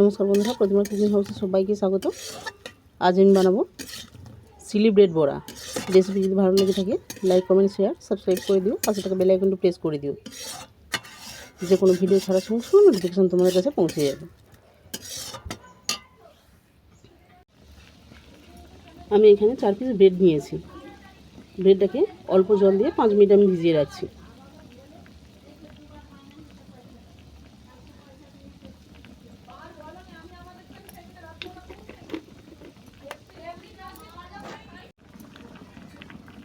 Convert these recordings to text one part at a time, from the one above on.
নমস্কার বন্ধুরা, প্রতিমা কুকিং হাউসে সবাইকে স্বাগত। আজ আমি বানাবো সিলি ব্রেড বড়া। রেসিপি যদি ভালো লেগে থাকে লাইক কমেন্ট শেয়ার সাবস্ক্রাইব করে দিও, পাশে টাকা বেল আইকনটি প্রেস করে দিও। যে কোনো ভিডিও ছাড়ার সঙ্গে সঙ্গে নোটিফিকেশান তোমাদের কাছে পৌঁছে যাবে। আমি এখানে চার পিস ব্রেড নিয়েছি। ব্রেডটাকে অল্প জল দিয়ে পাঁচ মিনিট আমি ভিজিয়ে রাখছি।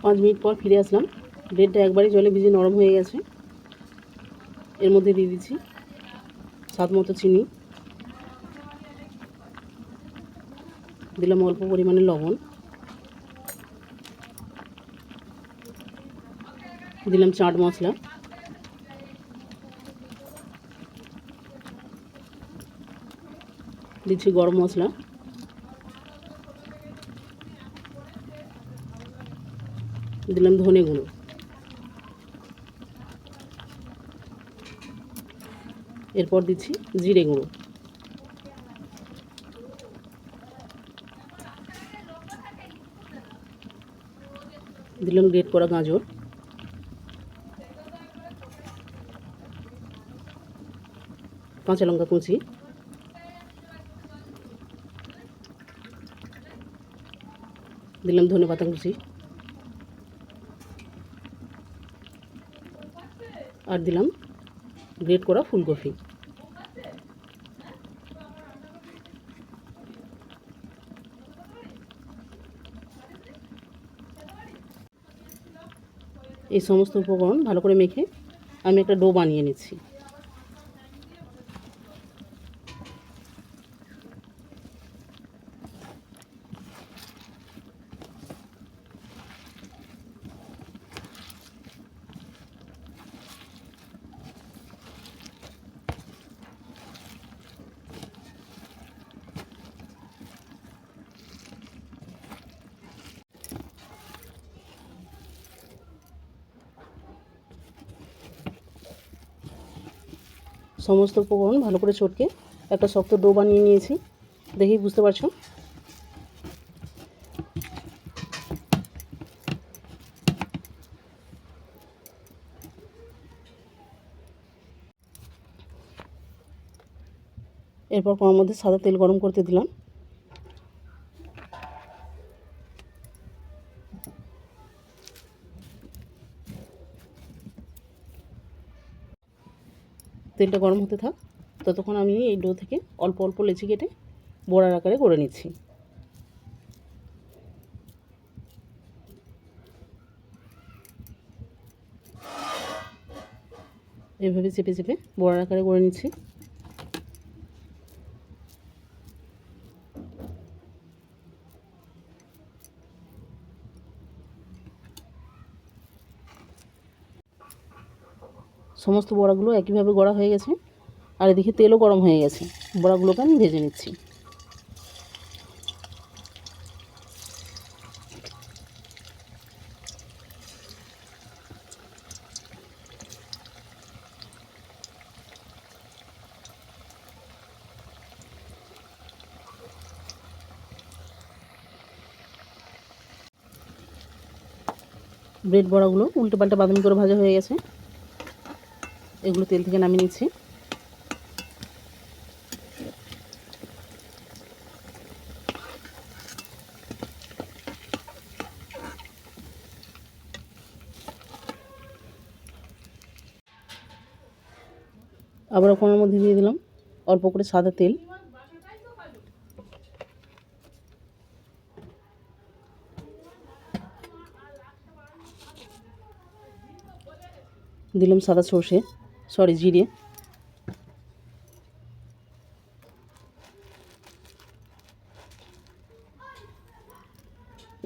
পাঁচ মিনিট পর ফিরে আসলাম। ব্রেডটা একবারে জলে ভিজে নরম হয়ে গেছে। এর মধ্যে দিয়ে দিচ্ছি স্বাদ মতো চিনি। দিলাম অল্প পরিমাণে লবণ। দিলাম চাট মশলা। দিচ্ছি গরম মশলা। দিলাম ধনে গুঁড়ো। এরপর দিচ্ছি জিরে গুঁড়ো। দিলাম গ্রেট করা গাজর। কাঁচা লঙ্কা কুচি। দিলাম ধনে পাতা কুচি। আর দিলাম গ্রেট করা ফুলকপি। এই সমস্ত উপকরণ ভালো করে মেখে আমি একটা ডো বানিয়ে নিচ্ছি। সমস্ত উপকরণ, ভালো করে চটকে একটা শক্ত ডো বানিয়ে নিয়েছি। দেখেই বুঝতে পারছ? এরপর কড়ার মধ্যে সাদা তেল গরম করতে দিলাম। তেলটা গরম হতে থাক, ততক্ষণ আমি এই ডো থেকে অল্প অল্প লেচি কেটে বড়ার আকারে করে নিচ্ছি। এভাবে চেপে চেপে বড়ার আকারে করে নিচ্ছি। সমস্ত বড়াগুলো একইভাবে গড়া হয়ে গেছে। আর এদিকে তেলও গরম হয়ে গেছে। বড়াগুলোকে আমি ভেজে নিচ্ছি। ব্রেড বড়াগুলো উল্টো পাল্টা বাদামি করে ভাজা হয়ে গেছে। এগুলো তেল থেকে নামিয়ে নিচ্ছি। আবার ওখানের মধ্যে দিয়ে দিলাম অল্প করে সাদা তেল। দিলাম সাদা সর্ষে। সরি জিরে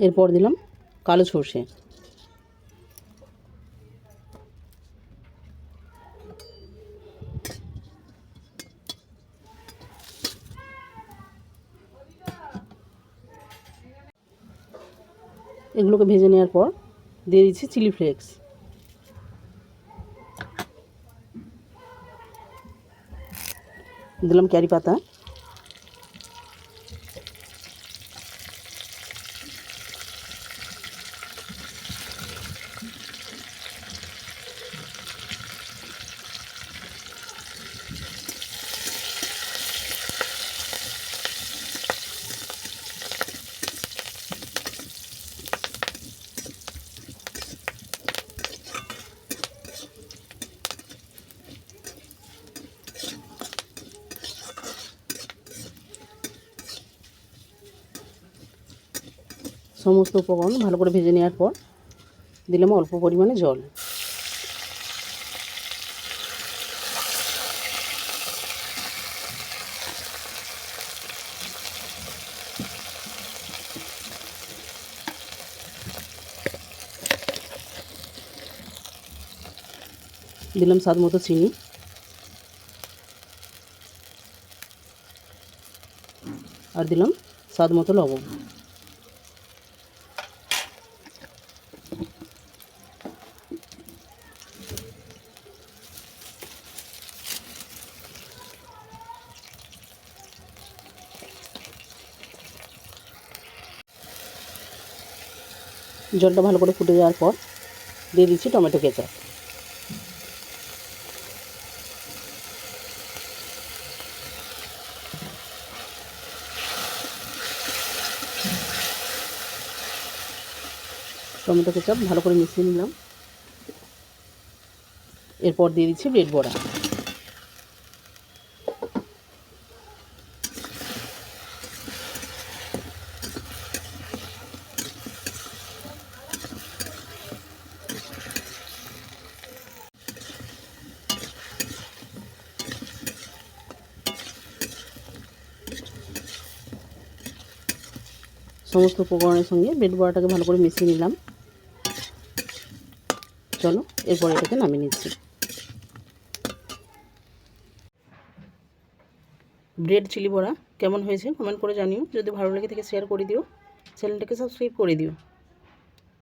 এরপর দিলাম কালো সর্ষে। এগুলোকে ভেজে নেওয়ার পর দিয়ে দিচ্ছি চিলি ফ্লেক্স। দিলাম ক্যারি পাতা সমস্ত উপকরণ ভালো করে ভেজে নেওয়ার পর দিলাম অল্প পরিমাণে জল। দিলাম স্বাদ মতো চিনি। আর দিলাম স্বাদ মতো লবণ। জলটা ভালো করে ফুটে যাওয়ার পর দিয়ে দিচ্ছি টমেটো কেচাপ। টমেটো কেচাপ ভালো করে মিশিয়ে নিলাম। এরপর দিয়ে দিচ্ছি ব্রেড বড়া। সমস্ত উপকরণের সঙ্গে ব্রেড বড়াটাকে ভালো করে মিশিয়ে নিলাম। চলো, এরপর এটাকে নামিয়ে নিচ্ছি। ব্রেড চিলি বড়া কেমন হয়েছে কমেন্ট করে জানিও। যদি ভালো লেগে থেকে শেয়ার করে দিও। চ্যানেলটাকে সাবস্ক্রাইব করে দিও।